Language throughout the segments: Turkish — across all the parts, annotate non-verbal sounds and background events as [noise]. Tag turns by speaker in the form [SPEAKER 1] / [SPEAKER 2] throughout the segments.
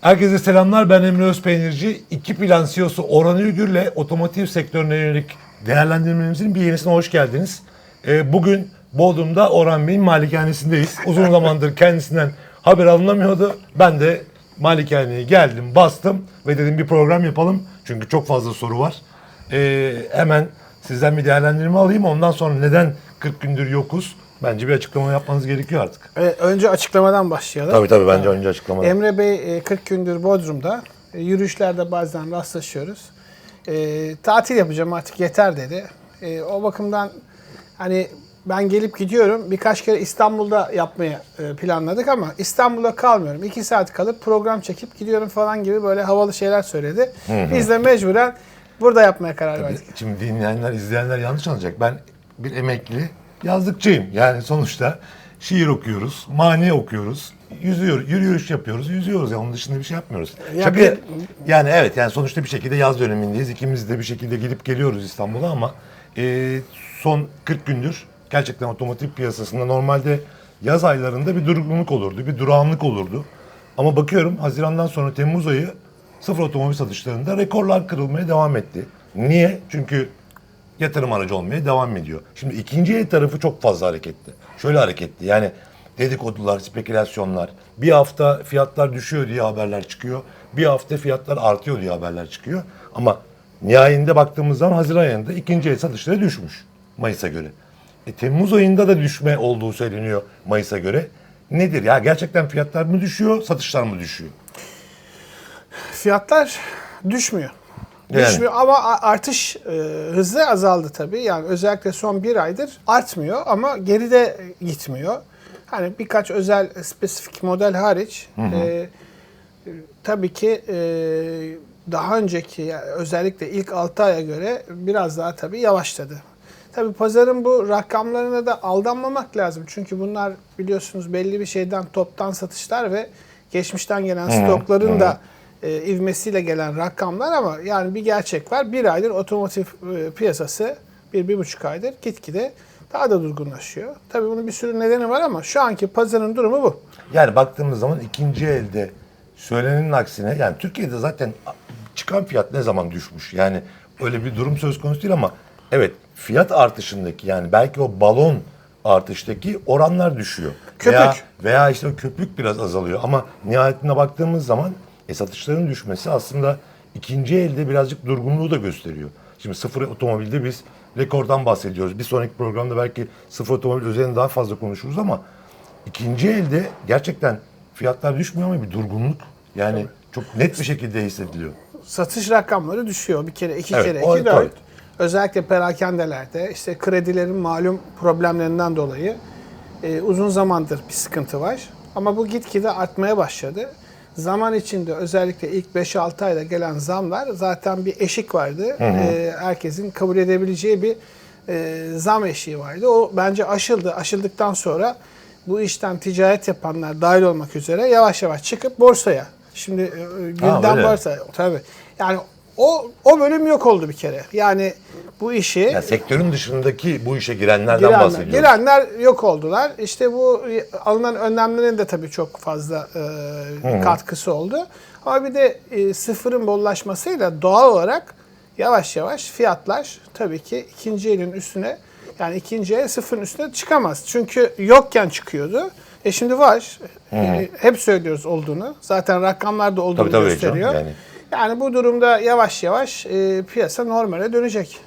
[SPEAKER 1] Herkese selamlar. Ben Emre Özpeynirci. İki plan CEO'su Orhan Ülgür'le otomotiv sektörüne yönelik değerlendirmemizin bir yenisine hoş geldiniz. Ee, bugün Bodrum'da Orhan Bey'in malikanesindeyiz. Uzun zamandır kendisinden haber alınamıyordu. Ben de malikaneye geldim, bastım ve dedim bir program yapalım. Çünkü çok fazla soru var. Ee, hemen sizden bir değerlendirme alayım. Ondan sonra neden 40 gündür yokuz? Bence bir açıklama yapmanız gerekiyor artık.
[SPEAKER 2] Evet, önce açıklamadan başlayalım.
[SPEAKER 1] Tabii tabii bence önce açıklama.
[SPEAKER 2] Emre Bey e, 40 gündür Bodrum'da. E, Yürüyüşlerde bazen rastlaşıyoruz. E, tatil yapacağım artık yeter dedi. E, o bakımdan hani ben gelip gidiyorum. Birkaç kere İstanbul'da yapmaya e, planladık ama İstanbul'da kalmıyorum. 2 saat kalıp program çekip gidiyorum falan gibi böyle havalı şeyler söyledi. Biz de mecburen burada yapmaya karar verdik.
[SPEAKER 1] Şimdi dinleyenler, izleyenler yanlış anlayacak. Ben bir emekli yazlıkçıyım. Yani sonuçta şiir okuyoruz, mani okuyoruz, yüzüyor, yürüyüş yapıyoruz, yüzüyoruz. Yani onun dışında bir şey yapmıyoruz.
[SPEAKER 2] Ya
[SPEAKER 1] Şaka,
[SPEAKER 2] bir-
[SPEAKER 1] yani evet yani sonuçta bir şekilde yaz dönemindeyiz. İkimiz de bir şekilde gidip geliyoruz İstanbul'a ama e, son 40 gündür gerçekten otomotiv piyasasında normalde yaz aylarında bir durgunluk olurdu, bir durağanlık olurdu. Ama bakıyorum Haziran'dan sonra Temmuz ayı sıfır otomobil satışlarında rekorlar kırılmaya devam etti. Niye? Çünkü yatırım aracı olmaya devam ediyor. Şimdi ikinci el tarafı çok fazla hareketli. Şöyle hareketli yani dedikodular, spekülasyonlar. Bir hafta fiyatlar düşüyor diye haberler çıkıyor. Bir hafta fiyatlar artıyor diye haberler çıkıyor. Ama nihayinde baktığımız zaman Haziran ayında ikinci el satışları düşmüş Mayıs'a göre. E, Temmuz ayında da düşme olduğu söyleniyor Mayıs'a göre. Nedir ya gerçekten fiyatlar mı düşüyor, satışlar mı düşüyor?
[SPEAKER 2] Fiyatlar düşmüyor.
[SPEAKER 1] Yani.
[SPEAKER 2] Düşmüyor ama artış e, hızı azaldı tabii. Yani özellikle son bir aydır artmıyor ama geride gitmiyor. Hani birkaç özel spesifik model hariç e, tabii ki e, daha önceki özellikle ilk 6 aya göre biraz daha tabii yavaşladı. Tabii pazarın bu rakamlarına da aldanmamak lazım. Çünkü bunlar biliyorsunuz belli bir şeyden toptan satışlar ve geçmişten gelen stokların da e, ivmesiyle gelen rakamlar ama yani bir gerçek var. Bir aydır otomotiv e, piyasası bir, bir buçuk aydır gitgide daha da durgunlaşıyor. Tabii bunun bir sürü nedeni var ama şu anki pazarın durumu bu.
[SPEAKER 1] Yani baktığımız zaman ikinci elde söylenenin aksine yani Türkiye'de zaten çıkan fiyat ne zaman düşmüş? Yani öyle bir durum söz konusu değil ama evet fiyat artışındaki yani belki o balon artıştaki oranlar düşüyor.
[SPEAKER 2] Köpük.
[SPEAKER 1] Veya, veya işte o köpük biraz azalıyor ama nihayetine baktığımız zaman e, satışların düşmesi aslında ikinci elde birazcık durgunluğu da gösteriyor. Şimdi sıfır otomobilde biz rekordan bahsediyoruz. Bir sonraki programda belki sıfır otomobil üzerine daha fazla konuşuruz ama ikinci elde gerçekten fiyatlar düşmüyor ama bir durgunluk yani çok net bir şekilde hissediliyor.
[SPEAKER 2] satış rakamları düşüyor. Bir kere, iki
[SPEAKER 1] Evet,
[SPEAKER 2] kere,
[SPEAKER 1] o-
[SPEAKER 2] iki, dört. Özellikle perakendelerde işte kredilerin malum problemlerinden dolayı e, uzun zamandır bir sıkıntı var. Ama bu gitgide artmaya başladı. Zaman içinde özellikle ilk 5-6 ayda gelen zamlar zaten bir eşik vardı. E, herkesin kabul edebileceği bir e, zam eşiği vardı. O bence aşıldı. Aşıldıktan sonra bu işten ticaret yapanlar dahil olmak üzere yavaş yavaş çıkıp borsaya. Şimdi e, gündem varsa tabii. Yani o o bölüm yok oldu bir kere. Yani bu işi
[SPEAKER 1] Yani sektörün dışındaki bu işe girenlerden
[SPEAKER 2] girenler,
[SPEAKER 1] bahsediyoruz.
[SPEAKER 2] girenler yok oldular. İşte bu alınan önlemlerin de tabii çok fazla e, katkısı oldu. Ama bir de e, sıfırın bollaşmasıyla doğal olarak yavaş yavaş fiyatlar tabii ki ikinci elin üstüne yani ikinci el sıfırın üstüne çıkamaz. Çünkü yokken çıkıyordu. E şimdi var. E, hep söylüyoruz olduğunu. Zaten rakamlarda olduğunu
[SPEAKER 1] Tabii, tabii
[SPEAKER 2] gösteriyor.
[SPEAKER 1] canım, yani.
[SPEAKER 2] Yani bu durumda yavaş yavaş e, piyasa normale dönecek.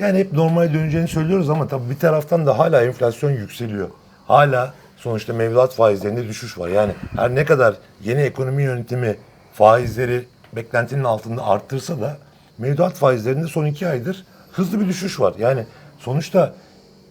[SPEAKER 1] Yani hep normale döneceğini söylüyoruz ama tabii bir taraftan da hala enflasyon yükseliyor. Hala sonuçta mevduat faizlerinde düşüş var. Yani her ne kadar yeni ekonomi yönetimi faizleri beklentinin altında arttırsa da mevduat faizlerinde son iki aydır hızlı bir düşüş var. Yani sonuçta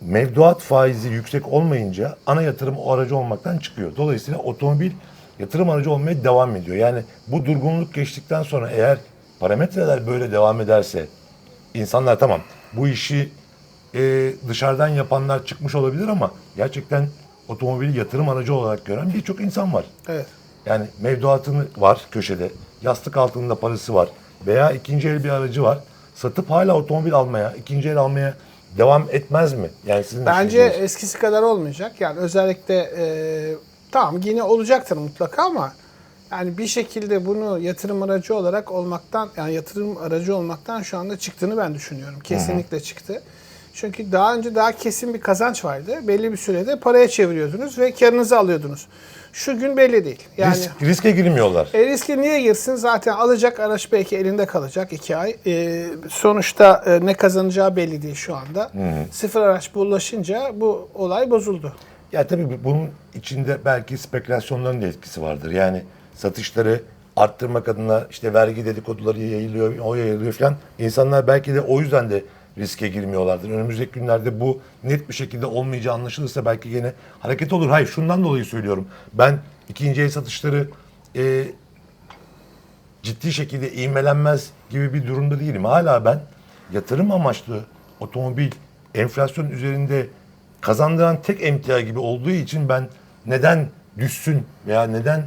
[SPEAKER 1] mevduat faizi yüksek olmayınca ana yatırım aracı olmaktan çıkıyor. Dolayısıyla otomobil yatırım aracı olmaya devam ediyor. Yani bu durgunluk geçtikten sonra eğer parametreler böyle devam ederse insanlar tamam bu işi e, dışarıdan yapanlar çıkmış olabilir ama gerçekten otomobili yatırım aracı olarak gören birçok insan var.
[SPEAKER 2] Evet.
[SPEAKER 1] Yani mevduatını var köşede, yastık altında parası var veya ikinci el bir aracı var. Satıp hala otomobil almaya, ikinci el almaya devam etmez mi? Yani sizin
[SPEAKER 2] Bence eskisi kadar olmayacak. Yani özellikle e, tamam yine olacaktır mutlaka ama Yani bir şekilde bunu yatırım aracı olarak olmaktan yani yatırım aracı olmaktan şu anda çıktığını ben düşünüyorum. Kesinlikle çıktı. Çünkü daha önce daha kesin bir kazanç vardı. Belli bir sürede paraya çeviriyordunuz ve karınızı alıyordunuz. Şu gün belli değil. Yani
[SPEAKER 1] Risk, riske girmiyorlar.
[SPEAKER 2] e, riske niye girsin? Zaten alacak araç belki elinde kalacak iki ay. E, sonuçta e, ne kazanacağı belli değil şu anda. Sıfır araç bulaşınca bu olay bozuldu.
[SPEAKER 1] Ya tabii bu- bunun içinde belki spekülasyonların da etkisi vardır. Yani satışları arttırmak adına işte vergi dedikoduları yayılıyor, o yayılıyor falan. İnsanlar belki de o yüzden de riske girmiyorlardır. Önümüzdeki günlerde bu net bir şekilde olmayacağı anlaşılırsa belki yine hareket olur. Hayır şundan dolayı söylüyorum. Ben ikinci el satışları e, ciddi şekilde ivmelenmez gibi bir durumda değilim. Hala ben yatırım amaçlı otomobil enflasyon üzerinde kazandıran tek emtia gibi olduğu için ben neden düşsün veya neden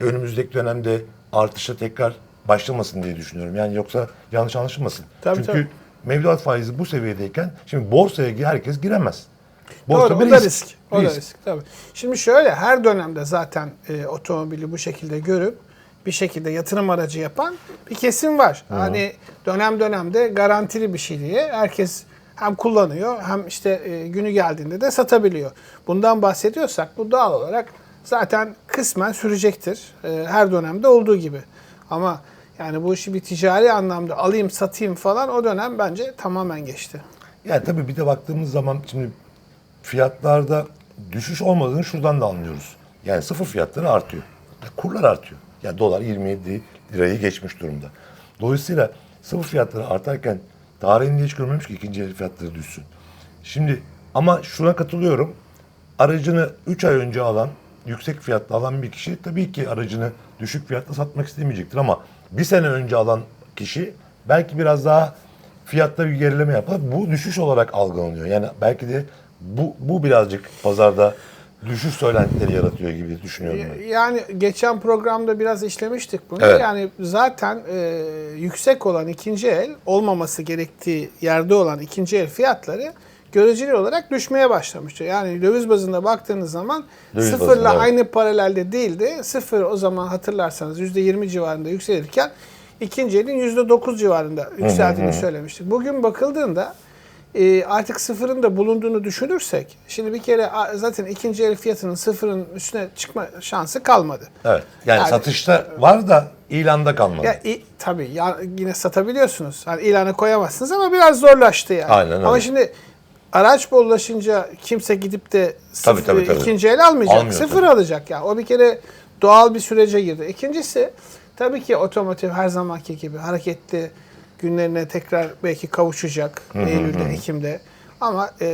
[SPEAKER 1] önümüzdeki dönemde artışa tekrar başlamasın diye düşünüyorum. Yani yoksa yanlış anlaşılmasın.
[SPEAKER 2] Tabii,
[SPEAKER 1] Çünkü
[SPEAKER 2] tabii.
[SPEAKER 1] mevduat faizi bu seviyedeyken şimdi borsaya herkes giremez. Borsa
[SPEAKER 2] Doğru,
[SPEAKER 1] bir
[SPEAKER 2] o da
[SPEAKER 1] risk.
[SPEAKER 2] risk. O da
[SPEAKER 1] Risk.
[SPEAKER 2] risk tabii. Şimdi şöyle her dönemde zaten e, otomobili bu şekilde görüp bir şekilde yatırım aracı yapan bir kesim var. Hani dönem dönemde garantili bir şey diye herkes hem kullanıyor hem işte e, günü geldiğinde de satabiliyor. Bundan bahsediyorsak bu doğal olarak zaten kısmen sürecektir. E, her dönemde olduğu gibi. Ama yani bu işi bir ticari anlamda alayım satayım falan o dönem bence tamamen geçti.
[SPEAKER 1] Yani tabii bir de baktığımız zaman şimdi fiyatlarda düşüş olmadığını şuradan da anlıyoruz. Yani sıfır fiyatları artıyor. Kurlar artıyor. Yani dolar 27 lirayı geçmiş durumda. Dolayısıyla sıfır fiyatları artarken tarihinde hiç görmemiş ki ikinci el fiyatları düşsün. Şimdi ama şuna katılıyorum. Aracını 3 ay önce alan, yüksek fiyatla alan bir kişi tabii ki aracını düşük fiyatla satmak istemeyecektir ama bir sene önce alan kişi belki biraz daha fiyatta bir gerileme yapar. Bu düşüş olarak algılanıyor. Yani belki de bu, bu birazcık pazarda düşüş söylentileri yaratıyor gibi düşünüyorum ben.
[SPEAKER 2] Yani geçen programda biraz işlemiştik bunu.
[SPEAKER 1] Evet.
[SPEAKER 2] Yani zaten e, yüksek olan ikinci el olmaması gerektiği yerde olan ikinci el fiyatları göreceli olarak düşmeye başlamıştı. Yani döviz bazında baktığınız zaman
[SPEAKER 1] Döviz
[SPEAKER 2] sıfırla
[SPEAKER 1] bazında, evet.
[SPEAKER 2] aynı paralelde değildi. Sıfır o zaman hatırlarsanız %20 civarında yükselirken ikinci elin %9 civarında yükseldiğini söylemiştik. Bugün bakıldığında e, artık sıfırın da bulunduğunu düşünürsek, şimdi bir kere zaten ikinci el fiyatının sıfırın üstüne çıkma şansı kalmadı.
[SPEAKER 1] Evet. Yani,
[SPEAKER 2] Yani-
[SPEAKER 1] satışta var da ilanda kalmadı.
[SPEAKER 2] Ya i- tabii ya, yine satabiliyorsunuz. Hani ilanı koyamazsınız ama biraz zorlaştı yani.
[SPEAKER 1] Aynen öyle.
[SPEAKER 2] Ama şimdi araç bollaşınca kimse gidip de sıfır,
[SPEAKER 1] tabii, tabii.
[SPEAKER 2] ikinci el almayacak.
[SPEAKER 1] Almıyor
[SPEAKER 2] sıfır
[SPEAKER 1] tabii.
[SPEAKER 2] alacak ya. O bir kere doğal bir sürece girdi. İkincisi tabii ki otomotiv her zamanki gibi hareketli günlerine tekrar belki kavuşacak Eylül'de, Ekim'de. Ama e,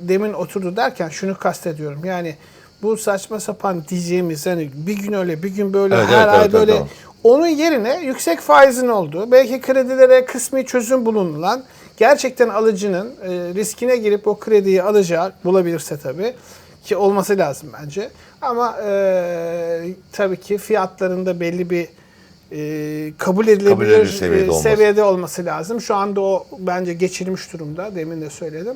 [SPEAKER 2] demin oturdu derken şunu kastediyorum. Yani bu saçma sapan diyeceğimiz hani bir gün öyle bir gün böyle
[SPEAKER 1] Evet,
[SPEAKER 2] her
[SPEAKER 1] evet,
[SPEAKER 2] ay
[SPEAKER 1] evet,
[SPEAKER 2] böyle
[SPEAKER 1] evet,
[SPEAKER 2] onun yerine yüksek faizin olduğu, belki kredilere kısmi çözüm bulunulan, gerçekten alıcının e, riskine girip o krediyi alacağı, bulabilirse tabii ki olması lazım bence. Ama e, tabii ki fiyatlarında belli bir e, kabul edilebilir
[SPEAKER 1] Kabul edilir
[SPEAKER 2] e,
[SPEAKER 1] seviyede olması.
[SPEAKER 2] seviyede olması lazım. Şu anda o bence geçilmiş durumda. Demin de söyledim.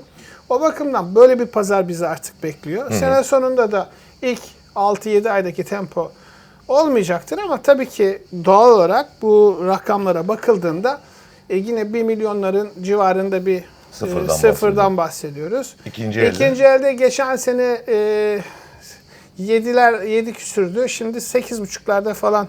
[SPEAKER 2] O bakımdan böyle bir pazar bizi artık bekliyor. Sene sonunda da ilk 6-7 aydaki tempo olmayacaktır ama tabii ki doğal olarak bu rakamlara bakıldığında e, yine 1 milyonların civarında bir
[SPEAKER 1] Sıfırdan
[SPEAKER 2] e, sıfırdan bahsediyoruz.
[SPEAKER 1] İkinci elde.
[SPEAKER 2] İkinci elde geçen sene e, 7'ler 7 küsürdü. Şimdi 8,5'larda falan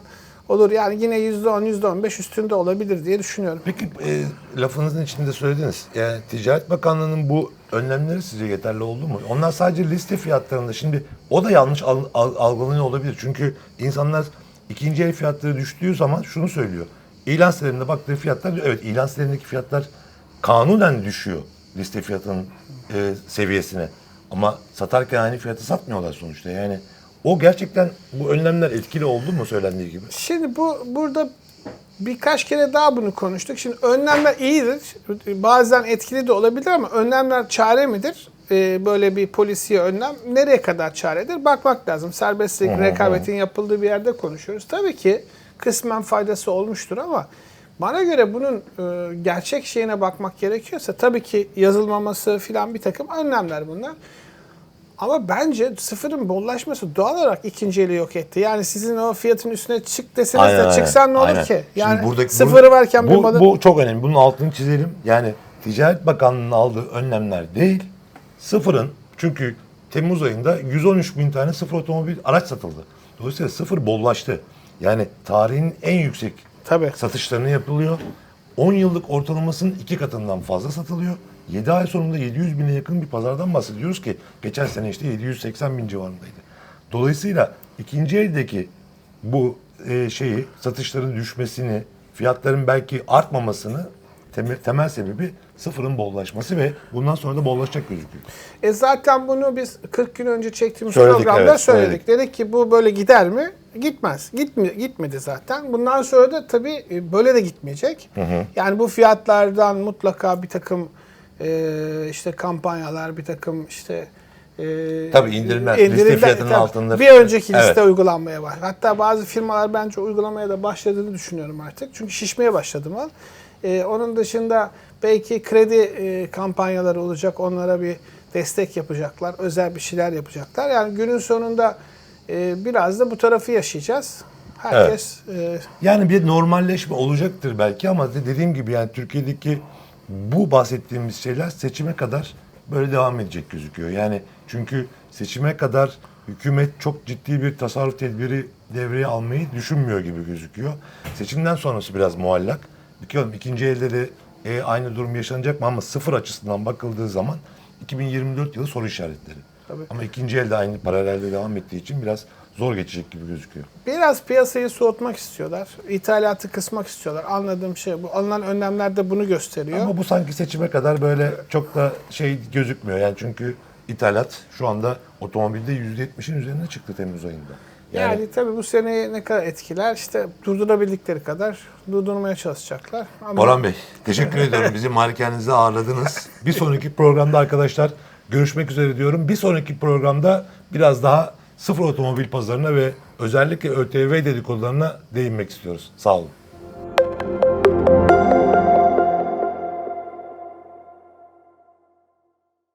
[SPEAKER 2] olur. Yani yine %10 %15 üstünde olabilir diye düşünüyorum.
[SPEAKER 1] Peki e, lafınızın içinde söylediniz. Yani Ticaret Bakanlığı'nın bu önlemleri sizce yeterli oldu mu? Onlar sadece liste fiyatlarında. Şimdi o da yanlış al- al- algılanıyor olabilir. Çünkü insanlar ikinci el fiyatları düştüğü zaman şunu söylüyor. İlan sitelerinde baktığı fiyatlar. Evet ilan sitelerindeki fiyatlar kanunen düşüyor liste fiyatının e, seviyesine. Ama satarken aynı fiyatı satmıyorlar sonuçta. Yani o gerçekten bu önlemler etkili oldu mu söylendiği gibi?
[SPEAKER 2] Şimdi bu burada birkaç kere daha bunu konuştuk. Şimdi önlemler iyidir. Bazen etkili de olabilir ama önlemler çare midir? Ee, böyle bir polisiye önlem nereye kadar çaredir? Bakmak lazım. Serbestlik, rekabetin yapıldığı bir yerde konuşuyoruz. Tabii ki kısmen faydası olmuştur ama bana göre bunun e, gerçek şeyine bakmak gerekiyorsa tabii ki yazılmaması filan bir takım önlemler bunlar. Ama bence sıfırın bollaşması doğal olarak ikinci eli yok etti. Yani sizin o fiyatın üstüne çık deseniz
[SPEAKER 1] Aynen,
[SPEAKER 2] de çıksan ne olur
[SPEAKER 1] Aynen.
[SPEAKER 2] ki?
[SPEAKER 1] Şimdi
[SPEAKER 2] Yani
[SPEAKER 1] buradaki-
[SPEAKER 2] sıfırı
[SPEAKER 1] bu-
[SPEAKER 2] varken bir
[SPEAKER 1] bu,
[SPEAKER 2] malın...
[SPEAKER 1] bu çok önemli. Bunun altını çizelim. Yani Ticaret Bakanlığı'nın aldığı önlemler değil, sıfırın çünkü Temmuz ayında 113 bin tane sıfır otomobil araç satıldı. Dolayısıyla sıfır bollaştı. Yani tarihin en yüksek
[SPEAKER 2] Tabii.
[SPEAKER 1] satışlarını yapılıyor. 10 yıllık ortalamasının iki katından fazla satılıyor. 7 ay sonunda 700 bine yakın bir pazardan bahsediyoruz ki geçen sene işte 780 bin civarındaydı. Dolayısıyla ikinci eldeki bu e, şeyi satışların düşmesini, fiyatların belki artmamasını temel, temel sebebi sıfırın bollaşması ve bundan sonra da bollaşacak gözüküyor.
[SPEAKER 2] E zaten bunu biz 40 gün önce çektiğimiz
[SPEAKER 1] Söyledik,
[SPEAKER 2] programda
[SPEAKER 1] evet,
[SPEAKER 2] söyledik. Dedik ki bu böyle gider mi? Gitmez. Gitmi, gitmedi zaten. Bundan sonra da tabii e, böyle de gitmeyecek. Yani bu fiyatlardan mutlaka bir takım e, işte kampanyalar, bir takım işte e,
[SPEAKER 1] Tabii indirimler, liste fiyatının
[SPEAKER 2] tabii,
[SPEAKER 1] altında-
[SPEAKER 2] Bir önceki liste
[SPEAKER 1] Evet.
[SPEAKER 2] uygulanmaya var. Hatta bazı firmalar bence uygulamaya da başladığını düşünüyorum artık. Çünkü şişmeye başladı mal. E, onun dışında belki kredi e, kampanyaları olacak. Onlara bir destek yapacaklar. Özel bir şeyler yapacaklar. Yani günün sonunda e, biraz da bu tarafı yaşayacağız. Herkes e,
[SPEAKER 1] Yani bir normalleşme olacaktır belki ama de- dediğim gibi yani Türkiye'deki bu bahsettiğimiz şeyler seçime kadar böyle devam edecek gözüküyor. Yani çünkü seçime kadar hükümet çok ciddi bir tasarruf tedbiri devreye almayı düşünmüyor gibi gözüküyor. Seçimden sonrası biraz muallak. Bakıyorum ikinci elde de e, aynı durum yaşanacak mı ama sıfır açısından bakıldığı zaman 2024 yılı soru işaretleri.
[SPEAKER 2] Tabii.
[SPEAKER 1] Ama ikinci elde aynı paralelde devam ettiği için biraz zor geçecek gibi gözüküyor.
[SPEAKER 2] biraz piyasayı soğutmak istiyorlar. İthalatı kısmak istiyorlar. Anladığım şey bu. Alınan önlemler de bunu gösteriyor.
[SPEAKER 1] Ama bu sanki seçime kadar böyle çok da şey gözükmüyor. Yani çünkü ithalat şu anda otomobilde %70'in üzerine çıktı Temmuz ayında.
[SPEAKER 2] Yani,
[SPEAKER 1] Yani,
[SPEAKER 2] tabii bu seneyi ne kadar etkiler? İşte durdurabildikleri kadar durdurmaya çalışacaklar. Ama
[SPEAKER 1] Orhan Bey teşekkür [laughs] ediyorum. Bizi malikanenizde ağırladınız. Bir sonraki programda arkadaşlar görüşmek üzere diyorum. Bir sonraki programda biraz daha sıfır otomobil pazarına ve özellikle ÖTV dedikodularına değinmek istiyoruz. Sağ olun.